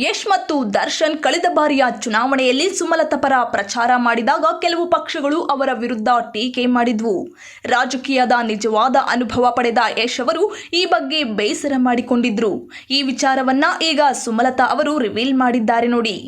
ಯಶ್ ಮತ್ತು ದರ್ಶನ್ ಕಳೆದ ಬಾರಿಯ ಚುನಾವಣೆಯಲ್ಲಿ ಸುಮಲತಾ ಪರ ಪ್ರಚಾರ ಮಾಡಿದಾಗ ಕೆಲವು ಪಕ್ಷಗಳು ಅವರ ವಿರುದ್ಧ ಟೀಕೆ ಮಾಡಿದ್ವು. ರಾಜಕೀಯದ ನಿಜವಾದ ಅನುಭವ ಪಡೆದ ಯಶ್ ಅವರು ಈ ಬಗ್ಗೆ ಬೇಸರ ಮಾಡಿಕೊಂಡಿದ್ರು. ಈ ವಿಚಾರವನ್ನ ಈಗ ಸುಮಲತಾ ಅವರು ರಿವೀಲ್ ಮಾಡಿದ್ದಾರೆ ನೋಡಿ.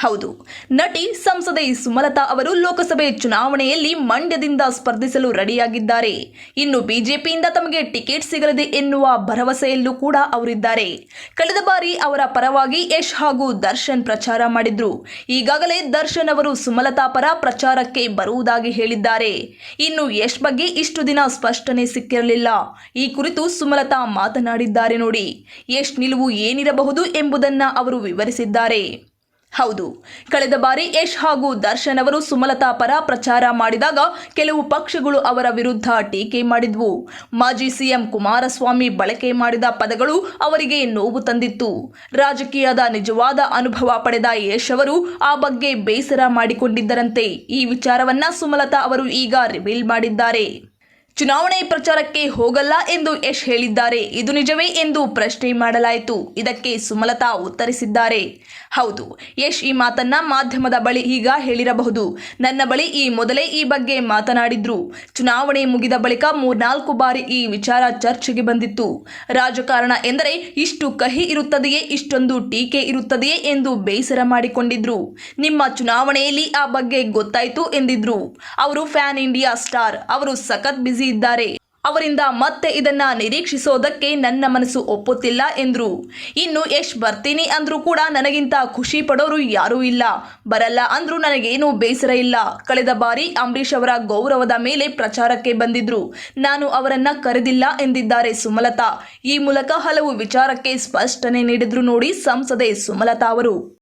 ಹೌದು. ನಟಿ ಸಂಸದೆ ಸುಮಲತಾ ಅವರು ಲೋಕಸಭೆ ಚುನಾವಣೆಯಲ್ಲಿ ಮಂಡ್ಯದಿಂದ ಸ್ಪರ್ಧಿಸಲು ರೆಡಿಯಾಗಿದ್ದಾರೆ. ಇನ್ನು ಬಿಜೆಪಿಯಿಂದ ತಮಗೆ ಟಿಕೆಟ್ ಸಿಗಲಿದೆ ಎನ್ನುವ ಭರವಸೆಯಲ್ಲೂ ಕೂಡ ಅವರಿದ್ದಾರೆ. ಕಳೆದ ಬಾರಿ ಅವರ ಪರವಾಗಿ ಯಶ್ ಹಾಗೂ ದರ್ಶನ್ ಪ್ರಚಾರ ಮಾಡಿದ್ರು. ಈಗಾಗಲೇ ದರ್ಶನ್ ಅವರು ಸುಮಲತಾ ಪರ ಪ್ರಚಾರಕ್ಕೆ ಬರುವುದಾಗಿ ಹೇಳಿದ್ದಾರೆ. ಇನ್ನು ಯಶ್ ಬಗ್ಗೆ ಇಷ್ಟು ದಿನ ಸ್ಪಷ್ಟನೆ ಸಿಕ್ಕಿರಲಿಲ್ಲ. ಈ ಕುರಿತು ಸುಮಲತಾ ಮಾತನಾಡಿದ್ದಾರೆ ನೋಡಿ. ಯಶ್ ನಿಲುವು ಏನಿರಬಹುದು ಎಂಬುದನ್ನ ಅವರು ವಿವರಿಸಿದ್ದಾರೆ. ಹೌದು. ಕಳೆದ ಬಾರಿ ಯಶ್ ಹಾಗೂ ದರ್ಶನ್ ಅವರು ಸುಮಲತಾ ಪರ ಪ್ರಚಾರ ಮಾಡಿದಾಗ ಕೆಲವು ಪಕ್ಷಗಳು ಅವರ ವಿರುದ್ಧ ಟೀಕೆ ಮಾಡಿದ್ವು. ಮಾಜಿ ಸಿಎಂ ಕುಮಾರಸ್ವಾಮಿ ಬಳಕೆ ಮಾಡಿದ ಪದಗಳು ಅವರಿಗೆ ನೋವು ತಂದಿತ್ತು. ರಾಜಕೀಯದ ನಿಜವಾದ ಅನುಭವ ಪಡೆದ ಯಶ್ ಅವರು ಆ ಬಗ್ಗೆ ಬೇಸರ ಮಾಡಿಕೊಂಡಿದ್ದರಂತೆ. ಈ ವಿಚಾರವನ್ನ ಸುಮಲತಾ ಅವರು ಈಗ ರಿವೀಲ್ ಮಾಡಿದ್ದಾರೆ. ಚುನಾವಣೆ ಪ್ರಚಾರಕ್ಕೆ ಹೋಗಲ್ಲ ಎಂದು ಯಶ್ ಹೇಳಿದ್ದಾರೆ. ಇದು ನಿಜವೇ ಎಂದು ಪ್ರಶ್ನೆ ಮಾಡಲಾಯಿತು. ಇದಕ್ಕೆ ಸುಮಲತಾ ಉತ್ತರಿಸಿದ್ದಾರೆ. ಹೌದು ಯಶ್ ಈ ಮಾತನ್ನ ಮಾಧ್ಯಮದ ಬಳಿ ಈಗ ಹೇಳಿರಬಹುದು. ನನ್ನ ಬಳಿ ಈ ಮೊದಲೇ ಈ ಬಗ್ಗೆ ಮಾತನಾಡಿದ್ರು. ಚುನಾವಣೆ ಮುಗಿದ ಬಳಿಕ ಮೂರ್ನಾಲ್ಕು ಬಾರಿ ಈ ವಿಚಾರ ಚರ್ಚೆಗೆ ಬಂದಿತ್ತು. ರಾಜಕಾರಣ ಎಂದರೆ ಇಷ್ಟು ಕಹಿ ಇರುತ್ತದೆಯೇ, ಇಷ್ಟೊಂದು ಟೀಕೆ ಇರುತ್ತದೆಯೇ ಎಂದು ಬೇಸರ ಮಾಡಿಕೊಂಡಿದ್ರು. ನಿಮ್ಮ ಚುನಾವಣೆಯಲ್ಲಿ ಆ ಬಗ್ಗೆ ಗೊತ್ತಾಯ್ತು ಎಂದಿದ್ರು. ಅವರು ಫ್ಯಾನ್ ಇಂಡಿಯಾ ಸ್ಟಾರ್, ಅವರು ಸಖತ್ ಬ್ಯುಸಿ ಇದ್ದಾರೆ. ಅವರಿಂದ ಮತ್ತೆ ಇದನ್ನ ನಿರೀಕ್ಷಿಸೋದಕ್ಕೆ ನನ್ನ ಮನಸ್ಸು ಒಪ್ಪುತ್ತಿಲ್ಲ ಎಂದರು. ಇನ್ನು ಯಶ್ ಬರ್ತೀನಿ ಅಂದ್ರೂ ಕೂಡ ನನಗಿಂತ ಖುಷಿ ಪಡೋರು ಯಾರೂ ಇಲ್ಲ. ಬರಲ್ಲ ಅಂದ್ರೂ ನನಗೇನು ಬೇಸರ ಇಲ್ಲ. ಕಳೆದ ಬಾರಿ ಅಂಬರೀಷ್ ಅವರ ಗೌರವದ ಮೇಲೆ ಪ್ರಚಾರಕ್ಕೆ ಬಂದಿದ್ರು. ನಾನು ಅವರನ್ನ ಕರೆದಿಲ್ಲ ಎಂದಿದ್ದಾರೆ ಸುಮಲತಾ. ಈ ಮೂಲಕ ಹಲವು ವಿಚಾರಕ್ಕೆ ಸ್ಪಷ್ಟನೆ ನೀಡಿದ್ರು ನೋಡಿ ಸಂಸದೆ ಸುಮಲತಾ ಅವರು.